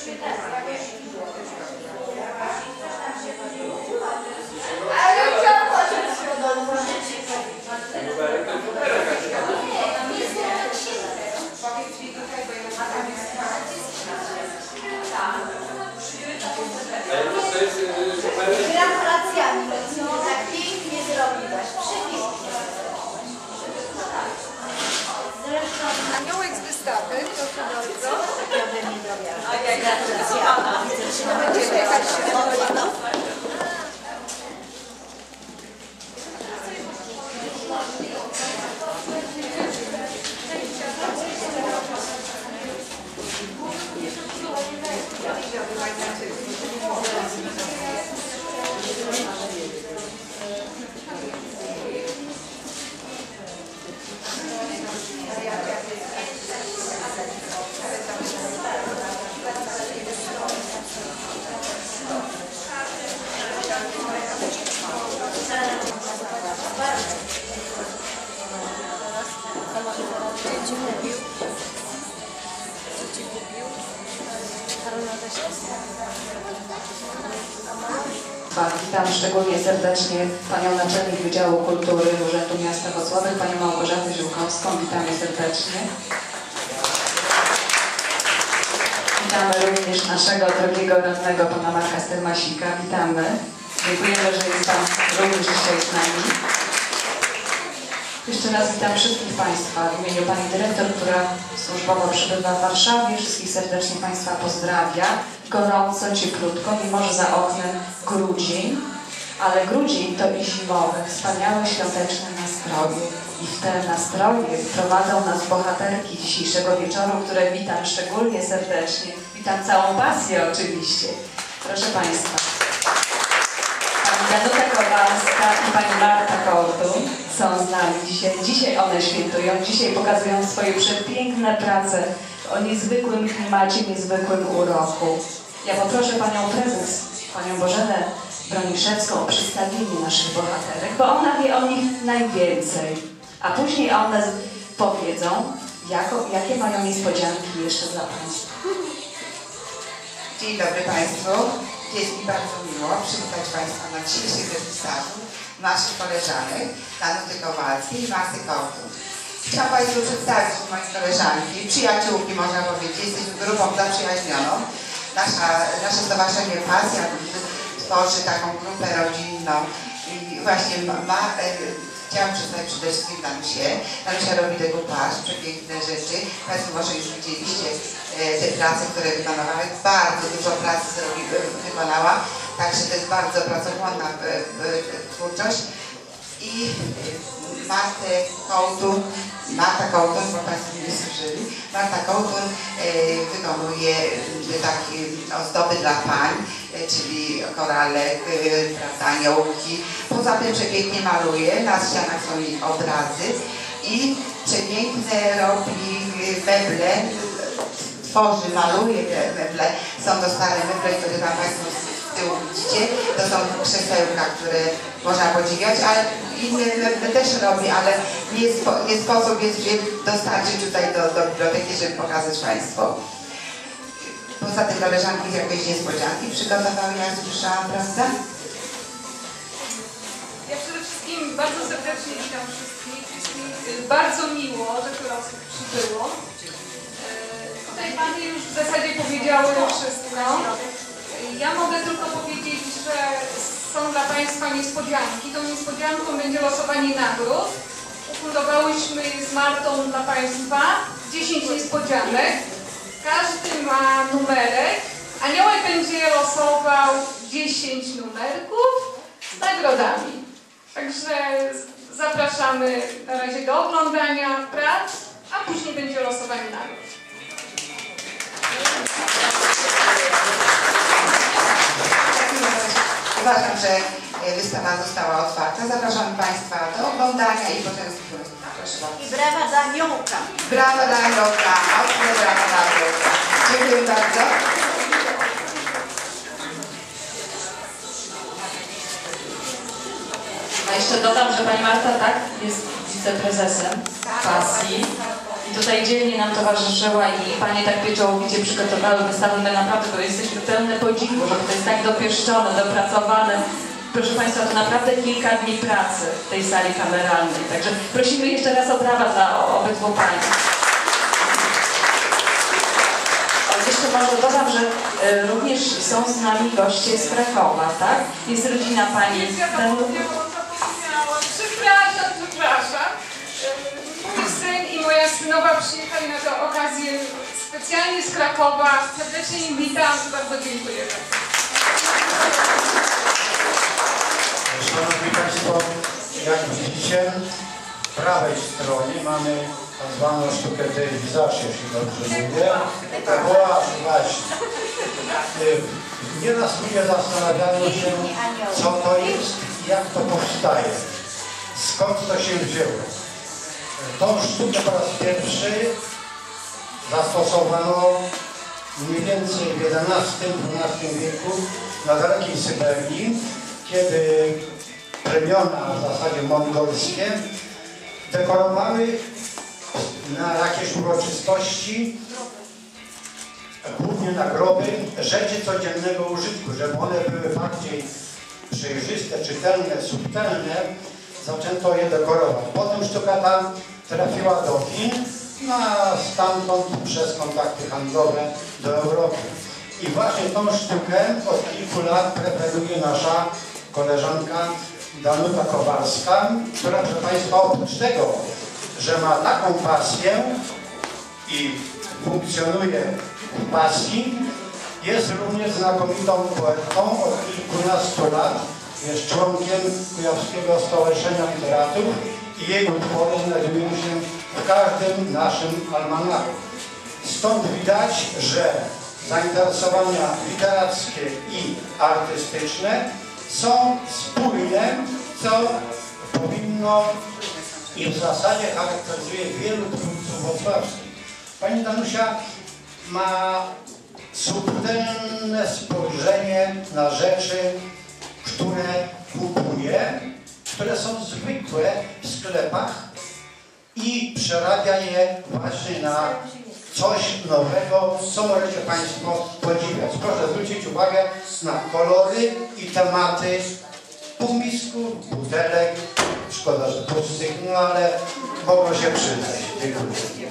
Köszönöm. Witam szczególnie serdecznie Panią Naczelnik Wydziału Kultury Urzędu Miasta Wrocławia, Panią Małgorzatę Ziółkowską. Witamy serdecznie. Witamy również naszego drogiego radnego, Pana Marka Stermasika. Witamy. Dziękujemy, że jest Pan również dzisiaj z nami. Jeszcze raz witam wszystkich Państwa w imieniu Pani Dyrektor, która służbowo przybywa w Warszawie. Wszystkich serdecznie Państwa pozdrawia. Gorąco, cieplutko, mimo że za oknem grudzień. Ale grudzień to i zimowe, wspaniałe świąteczne nastroje. I w te nastroje prowadzą nas bohaterki dzisiejszego wieczoru, które witam szczególnie serdecznie. Witam całą pasję oczywiście. Proszę Państwa. Danuta Kowalska i Pani Marta Kołtu są z nami dzisiaj. Dzisiaj one świętują, dzisiaj pokazują swoje przepiękne prace o niezwykłym klimacie, niezwykłym uroku. Ja poproszę Panią Prezes, Panią Bożenę Broniszewską o przedstawienie naszych bohaterek, bo ona wie o nich najwięcej. A później one powiedzą, jako, jakie mają niespodzianki jeszcze dla Państwa. Dzień dobry Państwu. Jest mi bardzo miło przywitać Państwa na dzisiejszych wystawu naszych koleżanek Danuty Kowalskiej i Marty Kołtu. Chciałam Państwu przedstawić moje koleżanki, przyjaciółki można powiedzieć, jesteśmy grupą zaprzyjaźnioną. Nasza, nasze Stowarzyszenie Pasja tworzy taką grupę rodzinną i właśnie ma, chciałam przedstawić przede wszystkim Danusię. Danusia robi dekoupage, przepiękne rzeczy. Państwo może już widzieliście e, te prace, które wykonała. Bardzo dużo pracy zrobi, e, wykonała, także to jest bardzo pracochłonna e, twórczość. I Martę Kołtun, Marta Kołtun, bo Państwo nie słyszeli, Marta Kołtun e, wykonuje e, takie ozdoby dla pań, e, czyli korale, prawda, aniołki. Poza tym przepięknie maluje, na ścianach są jej obrazy i przepiękne robi meble, tworzy, maluje te meble. Są to stare meble, które tam Państwo tyłu widzicie. To są krzesełka, które można podziwiać, ale inne też robi, ale nie, spo, nie sposób jest je dostarczyć tutaj do, do biblioteki, żeby pokazać Państwu. Poza tym koleżanki jakieś niespodzianki przygotowały, jak słyszałam, prawda? Ja przede wszystkim bardzo serdecznie witam wszystkich. Jest mi y, bardzo miło, że tyle osób przybyło. Y, Tutaj Panie już w zasadzie powiedziały wszystko. Ja mogę tylko powiedzieć, że są dla Państwa niespodzianki. Tą niespodzianką będzie losowanie nagród. Ufundowałyśmy z Martą dla Państwa 10 niespodzianek. Każdy ma numerek. Aniołek będzie losował 10 numerków z nagrodami. Także zapraszamy na razie do oglądania prac, a później będzie losowanie nagród. Uważam, że e, wystawa została otwarta. Zapraszam Państwa do oglądania i potem Proszę bardzo. I brawa dla aniołka. Brawa dla Aniołka, mocne brawa dla Aniołka. Dziękuję bardzo. A jeszcze dodam, że Pani Marta tak jest wiceprezesem pasji. Tutaj dzielnie nam towarzyszyła i Panie tak pieczołowicie przygotowały wystawę. My naprawdę bo jesteśmy pełne podziwu, że to jest tak dopieszczone, dopracowane. Proszę Państwa, to naprawdę kilka dni pracy w tej sali kameralnej. Także prosimy jeszcze raz o brawa dla obydwu Pań. O, Jeszcze może dodam, że e, również są z nami goście z Krakowa, tak? Jest rodzina Pani Jest Tarzynowa przyjechali na tę okazję specjalnie z Krakowa. Serdecznie im witam bardzo dziękuję. Szanowni Państwo, jak widzicie, w prawej stronie mamy tak zwaną sztukę telewizacji, jeśli dobrze mówię. Właśnie, właśnie. Y, Nieraz ludzie zastanawiają się, co to jest i jak to powstaje. Skąd to się wzięło. Tą sztukę po raz pierwszy zastosowano mniej więcej w XI-XII wieku na dalekiej Syberii, kiedy plemiona w zasadzie mongolskie dekorowały na jakieś uroczystości, głównie na groby, rzeczy codziennego użytku, żeby one były bardziej przejrzyste, czytelne, subtelne, zaczęto je dekorować. Potem sztuka ta trafiła do Chin, a stamtąd przez kontakty handlowe do Europy. I właśnie tą sztukę od kilku lat preferuje nasza koleżanka Danuta Kowalska, która, proszę Państwa, oprócz tego, że ma taką pasję i funkcjonuje w pasji, jest również znakomitą poetą od kilkunastu lat. Jest członkiem Kujawskiego Stowarzyszenia Literatów i jej utwory znajdują się w każdym naszym almanachu. Stąd widać, że zainteresowania literackie i artystyczne są spójne, co powinno i w zasadzie charakteryzuje wielu twórców wrocławskich. Pani Danusia ma subtelne spojrzenie na rzeczy, które kupuje, które są zwykłe w sklepach i przerabia je właśnie na coś nowego, co możecie Państwo podziwiać. Proszę zwrócić uwagę na kolory i tematy półmisków, butelek, szkoda, że pustych, no ale mogą się przydać. Dziękuję.